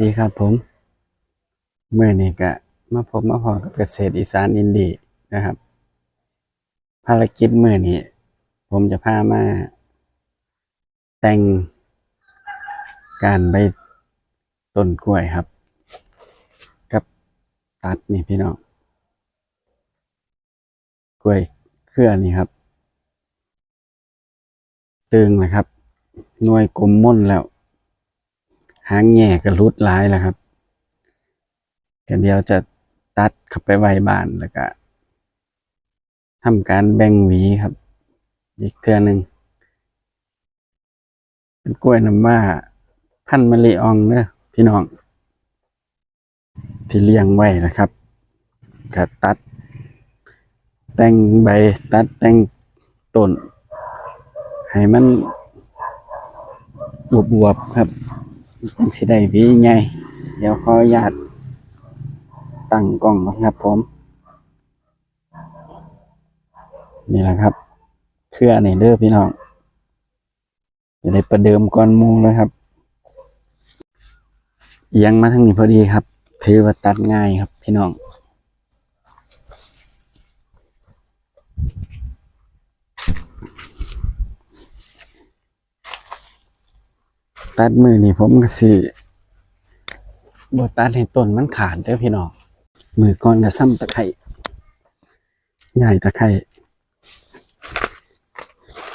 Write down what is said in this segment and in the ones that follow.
ดีครับผมเมื่อนี้ก็มาพบมาพอกับเกษตรอีสานอินดีนะครับ ภารกิจเมื่อนี้ ผมจะพามา แต่งการใบต้นกล้วยครับ กับตัดนี่พี่น้องกล้วยเครือนี่ครับ ตึงนะครับหน่วยกลมม่นแล้ว หางแง่ก็รุดร้ายแล้วครับก็เดี๋ยวจะตัดเข้าไปไว้บ้านแล้วก็ทำการแบ่งหวีครับ อีกเทือหนึ่งเป็นกล้วยน้ำว่าพันมะลิอองเนอะพี่น้อง ที่เลี้ยงไว้นะครับก็ตัด แต่งใบตัดแต่งต้นให้มันบวบๆครับ จังสิได้วีใหญ่เดี๋ยวขออนุญาตตั้งกล้องก่อนครับผม นี่แหละครับ เครื่อนี่เด้อพี่น้องจะได้ประเดิมก้อนมูเลยครับเอียงมาทางนี้พอดีครับ ถือว่าตัดง่ายครับพี่น้อง ตัดมือนี่ผมก็สิบตัดให้ต้นมันขาดเด้อพี่น้องมือก่อนก็ซ้ำตะไคร่ใหญ่ตะไคร่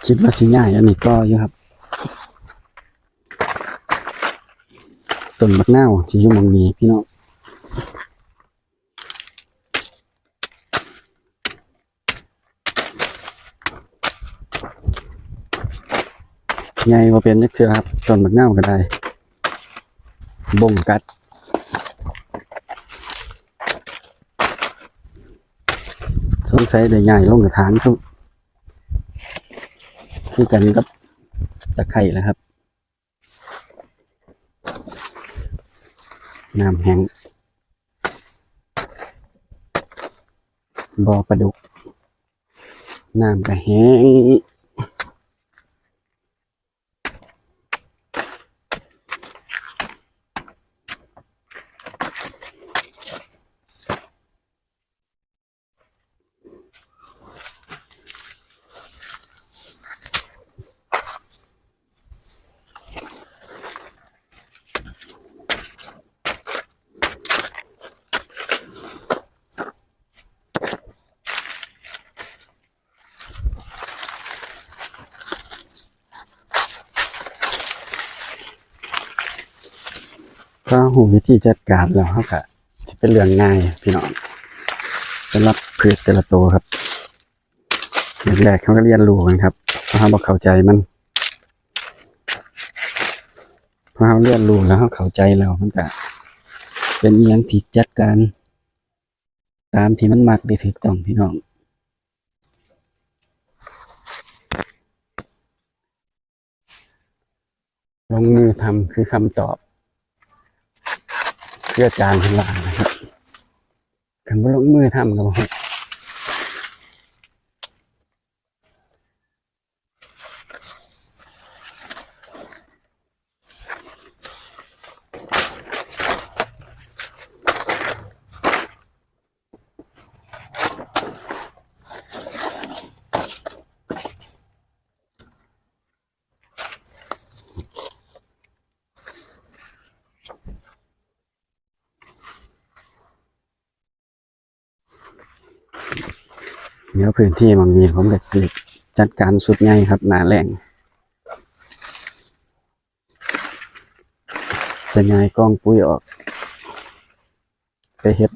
คิดว่าสิใหญ่อันนี้ก็อยู่ครับต้นบักนาวที่อยู่มองนี้พี่น้อง ใหญ่ว่าเป็นยักเชือครับต้นบักนาวก็ได้บ่งกัดสงสัยได้ใหญ่ลงกระถางครับคือกันกับตะไคร่แล้วครับน้ำแห้งบ่อปลาดุกน้ำก็แห้ง ก็ หูวิธีจัดการแล้วครับก็จะเป็นเรื่องง่ายพี่น้องสำหรับพืชแต่ละตัวครับแรกๆเขาก็เรียนรู้กันครับเพราะเขาบอกเข้าใจมันพอเขาเรียนรู้แล้วเขาเข้าใจแล้วมันก็เป็นอย่างที่จัดการ ตามที่มันมักได้ถูกต้องพี่น้องลงมือทำคือคำตอบ เพื่อจานข้างล่างนะครับขันว่าลงมือทำกับผม เดี๋ยวพื้นที่บางนี้ผมก็สิจัดการสุดง่ายครับหนาแรงจะง่ายกล้องปุ้ยออก ไปเฮ็ด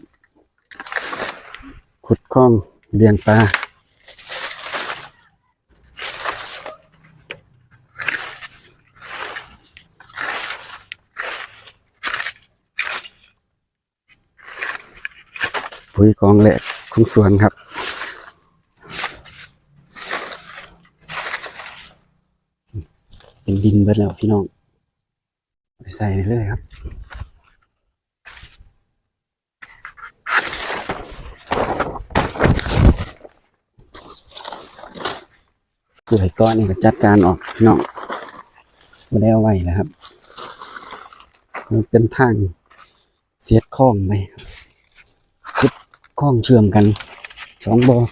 ขุดคลองเลี้ยงปลาปุ๋ยกองแหลกของสวนครับ เป็นดินเบิดแล้วพี่น้องไปใส่ไปเลยครับกล้วยก้อนนี่ก็จัดการออกพี่น้องไม่ได้เอาไว้นะครับมันเป็นทางเสียดข้องไปคุดข้องเชื่อมกันสองบอคร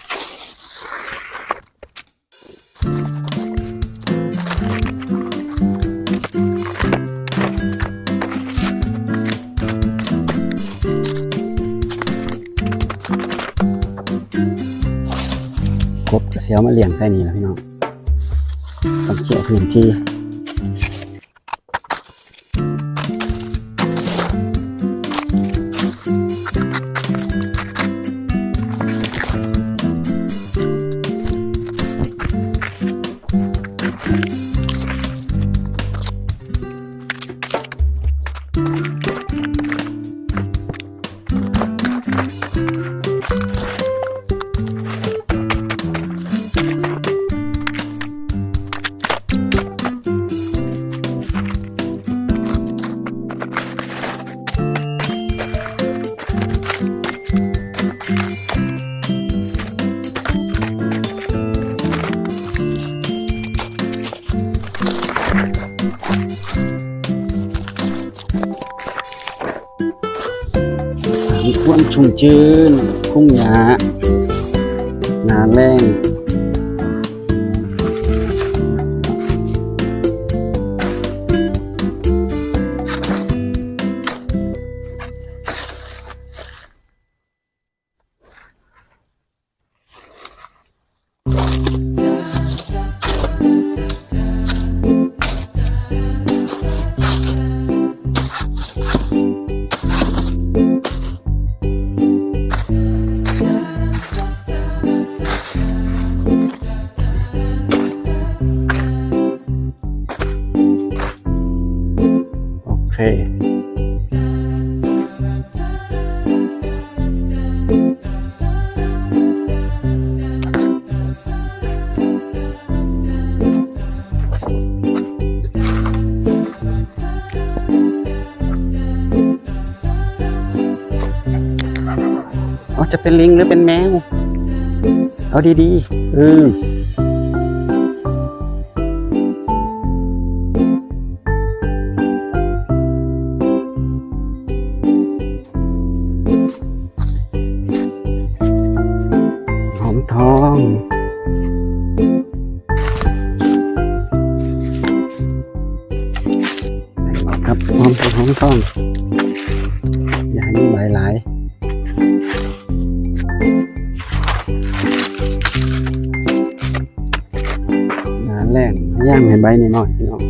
เสียวมาเลี้ยงใส่นี่แล้วพี่น้องต้องเขี่ยพื้นที่ สามควมชุ่มชื้น คุ้งหญ้าหนาแรง จะเป็นลิงหรือเป็นแมว เอาดีๆเออหอมทองไหอกครับหอมทองหอมทองอย่าให้มันหลาย ให้ใบนิดหน่อยพี่น้อง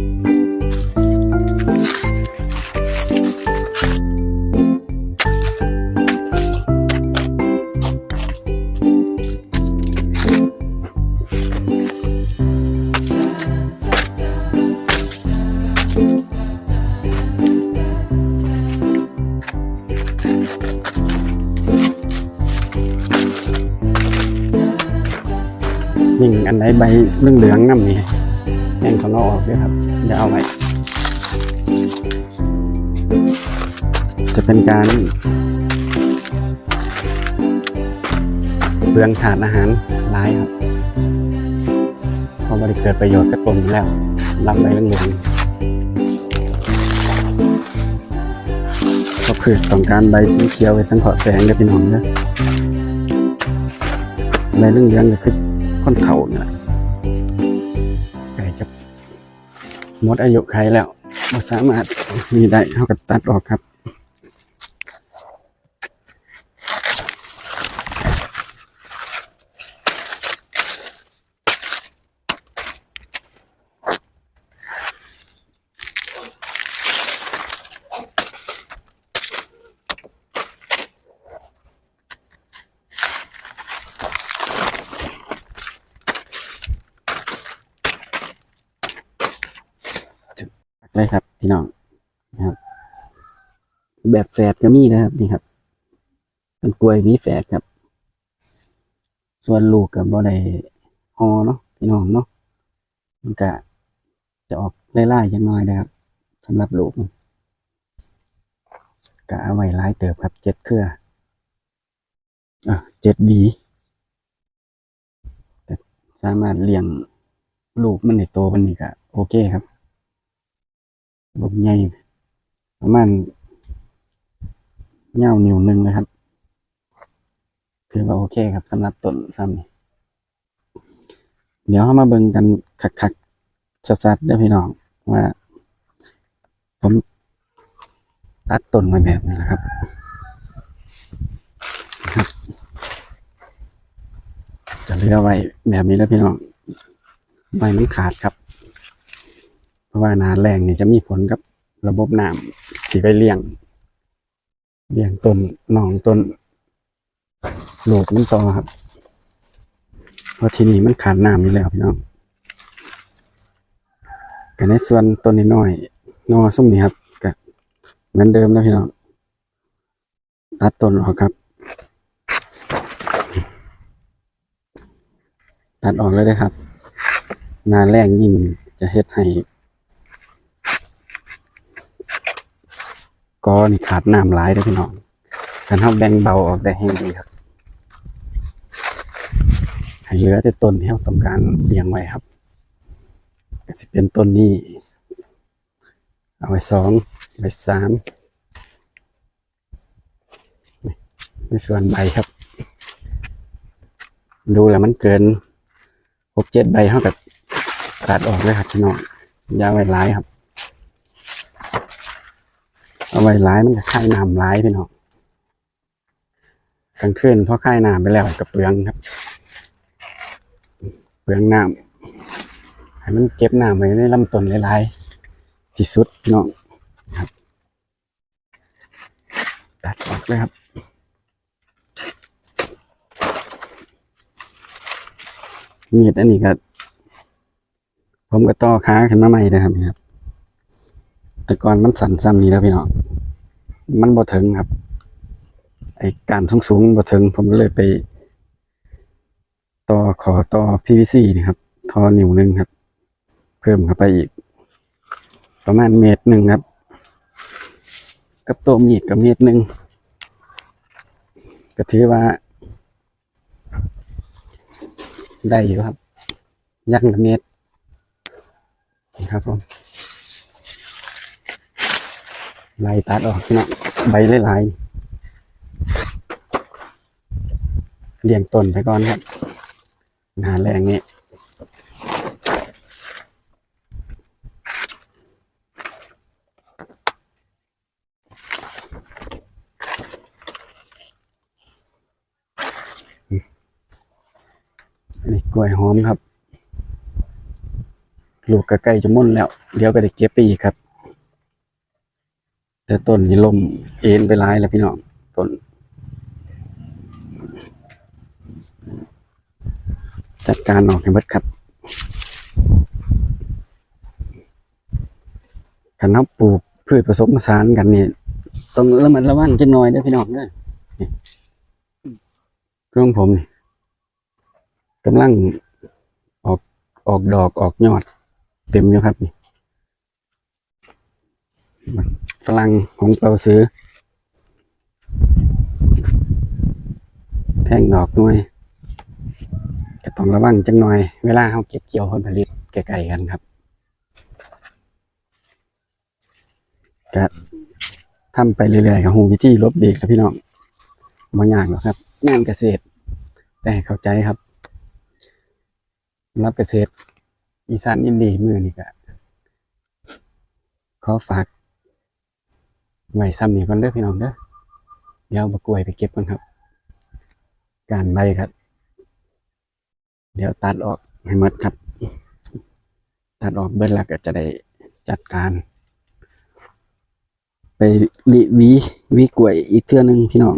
ยิ่งอันไหนใบเหลืองๆน้ำนี่ แห้งของเราออกด้วยครับอย่าเอาไว้จะเป็นการเปลืองถาดอาหารร้ายครับเพราะบริเกิดประโยชน์กับตนแล้วรับใบเหลืองๆก็คือต้องการใบสีเขียวไว้สังเคราะห์แสงกับพี่น้องเด้อใบเหลืองๆก็คือคนเฒ่านี่แหมดอายุไขแล้วบ่สามารถมีได้เขากับตัดออกครับ เลยครับ พี่น้องนะครับ แบบแฝดก็มีนะครับนี่ครับเป็นกล้วยวีแฝดครับ ส่วนลูกกับบ่ได้ฮอเนาะพี่น้องเนาะมันก็จะออกไล่ๆจังน้อยนะครับสำหรับลูกมันก็เอาไว้หลายเติบครับเจ็ดเครืออะเจ็ดวีแต่สามารถเลี้ยงลูกมันในโตมันนี่ก็โอเคครับ ลูกใหญ่ประมาณเงานิ้วหนึ่งนะครับถือว่าโอเคครับสำหรับต้นซ้ำนี่เดี๋ยวเรามาเบิ่งกันคักๆสัดๆเด้อพี่น้องว่าผมตัดต้นไว้แบบนี้นะครับจะเลือไว้แบบนี้แล้วพี่น้องใบมันขาดครับ เพราะว่านาแรงนี่จะมีผลกับระบบน้ำที่ไปเลี้ยง เลี้ยงต้นหนองต้นโหลดมันต่อครับ เพราะที่นี่มันขาดน้ำอยู่แล้วพี่น้องกันในส่วนต้นน้อยๆนอส้มนี่ครับก็เหมือนเดิมนะพี่น้องตัดต้นออกครับตัดออกเลยเลยครับ นาแรงยิ่งจะเฮ็ดให้ กอนี่ขาดน้ำหลายเด้อพี่น้องการเฮาแบ่งเบาออกได้ให้ดีครับให้เหลือแต่ต้นที่เราต้องการเลี้ยงไว้ครับก็สิเป็นต้นนี้ เอาไว้สองไว้สามในส่วนใบครับ ดูแล้วมันเกินหกเจ็ดใบเท่ากับตัดออกเลยครับพี่น้องยาวไว้ร้ายครับ เอาไว้ร้ายมันจะค่ายน้ำร้ายพี่น้องกลางคืนพอค่ายน้ำไปแล้วกับเปลืองครับ เปลืองน้ำให้มันเก็บน้ำไว้ในลำต้นหลายๆที่สุดพี่น้องครับ ตัดออกเลยครับมีดอันนี้ก็ผมก็ต่อค้าขึ้นมาใหม่นะครับนี่ครับ แต่ก่อนมันสั่นซ้ำนี้แล้วพี่น้องมันบ่ถึงครับ ไอ้การสูงสูงๆบ่ถึง ผมก็เลยไป ต่อขอต่อ PVC นี่ครับทอนิ้วหนึ่งครับ เพิ่มเข้าไปอีก ประมาณเมตรหนึ่งครับ กับตัวมีดกับเมตรหนึ่งก็ถือว่า ได้อยู่ครับ ยักษ์ละเม็ดนี่ครับผม ไล่ตัดออกพี่น้องใบหลายๆเลี้ยงต้นไปก่อนครับหนาแรงนี้นนี้กล้วยหอมครับ ลูกก็ใกล้จะม่นแล้ว เดี๋ยวก็ได้เก็บไปอีกครับ แต่ต้นนี้ลมเอ็นไปร้ายแล้วพี่น้องต้นจัดการออกให้เบิดครับคันเราปลูกพืชผสมผสานกันนี่ต้องระมัดระวังจังหน่อยเด้พี่น้องเด้อนี่เครื่องผมนี่กำลังออกออกดอกออกยอด เต็มอยู่ครับนี่ ฝรั่งของเปาซื้อ แท่งดอกหน่วยก็ต้องระวังจังหน่อย เวลาเขาเก็บเกี่ยวผลผลิตไกลๆกันครับก็ทำไปเรื่อยๆกับหูวิธีลบเบรกแล้วพี่น้องบางอย่างหรอกครับ งานเกษตร แต่เข้าใจครับ รับเกษตรอีสานอินดีมือนี่ก็ขอฝาก ไว้ซ้ำนี่ก่อนเด้อพี่น้องเด้อเดี๋ยวบกล้วยไปเก็บกันครับ การใบครับ เดี๋ยวตัดออกให้หมดครับ ตัดออกเบิ้ลแล้วก็จะได้จัดการ ไปรีวีวีกล้วยอีกเทื่อนึงพี่น้อง